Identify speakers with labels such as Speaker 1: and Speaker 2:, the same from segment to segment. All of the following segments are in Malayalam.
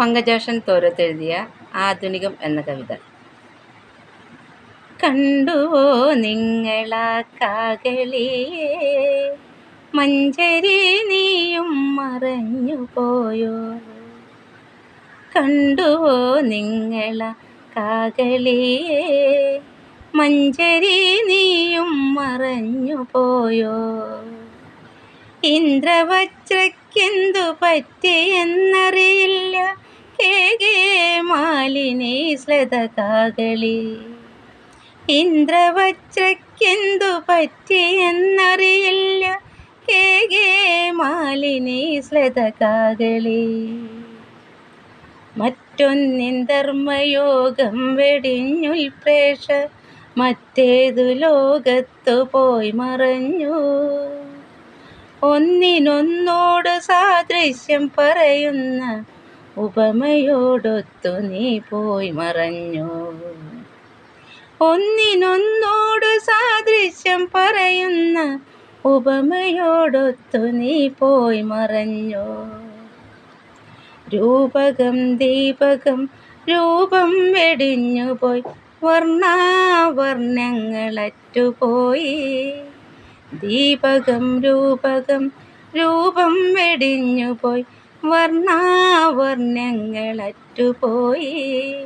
Speaker 1: പങ്കജാഷൻ തോരത്തെഴുതിയ ആധുനികം എന്ന കവിത. കണ്ടുവോ നിങ്ങളാ കാകളിയെ മഞ്ചരി നീയും മറഞ്ഞു പോയോ? കണ്ടുവോ നിങ്ങളാ കാകളിയെ മഞ്ചരി നീയും മറഞ്ഞു പോയോ? ഇന്ദ്രവജ്രയ്ക്കെന്തു പറ്റിയെന്നറിയില്ല കേകേ മാലിനി ശ്ലതകാകളി ഇന്ദ്രവജ്രയ്ക്കെന്തു പറ്റിയെന്നറിയില്ല കേകേ മാലിനി ശ്ലതകാകളി മറ്റൊന്നിൻ ധർമ്മയോഗം വെടിഞ്ഞുൽപ്രേഷ മറ്റേതു ലോകത്തു പോയി മറഞ്ഞു ഒന്നിനൊന്നോട് സാദൃശ്യം പറയുന്ന ഉപമയോടൊത്തു നീ പോയി മറഞ്ഞു. ഒന്നിനൊന്നോട് സാദൃശ്യം പറയുന്ന ഉപമയോടൊത്തു നീ പോയി മറഞ്ഞു. രൂപകം ദീപകം രൂപം വെടിഞ്ഞുപോയി വർണാവർണങ്ങളറ്റുപോയി. ദീപകം രൂപകം രൂപം വെടിഞ്ഞുപോയി വർണാവർണങ്ങളറ്റുപോയി.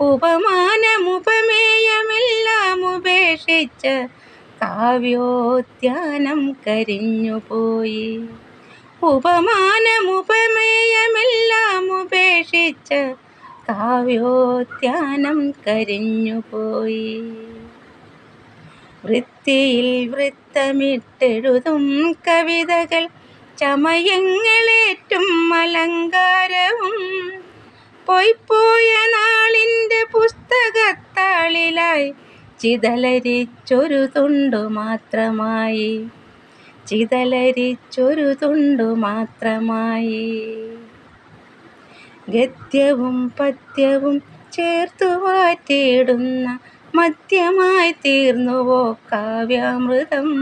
Speaker 1: ഉപമാനമുപമേയമെല്ലാം ഉപേക്ഷിച്ച കാവ്യോദ്യാനം കരിഞ്ഞുപോയി. ഉപമാനമുപമേയമെല്ലാം ഉപേക്ഷിച്ച കാവ്യോദ്യാനം കരിഞ്ഞുപോയി. വൃത്തിയിൽ വൃത്തമിട്ടെഴുതും കവിതകൾ ചമയങ്ങളേറ്റും അലങ്കാരവും. പൊയ്പോയ നാളിന്റെ പുസ്തകത്താളിലായി ചിതലരിച്ചൊരു തുണ്ടു മാത്രമായി. ചിതലരിച്ചൊരു തുണ്ടു മാത്രമായി. ഗദ്യവും പദ്യവും ചേർത്തു മാറ്റിയിടുന്ന മദ്യമായി തീർന്നുവോ കാവ്യാമൃതം.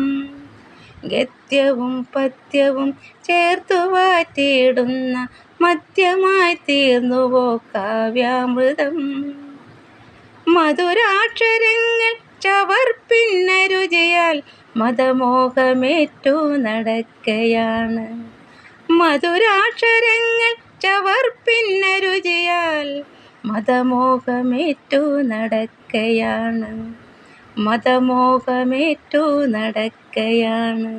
Speaker 1: ഗദ്യവും പത്യവും ചേർത്തു വാറ്റിയിടുന്ന മദ്യമായി തീർന്നുവോ കാവ്യാമൃതം? മധുരാക്ഷരങ്ങൾ ചവർപ്പിന്ന രുചിയാൽ മതമോഹമേറ്റു നടക്കയാണ്. മധുരാക്ഷരങ്ങൾ ചവർപ്പിന്ന രുചിയാൽ മതമോഹമേറ്റു നടക്കയാണ്. മതമോഹമേറ്റു നടക്കയാണ്.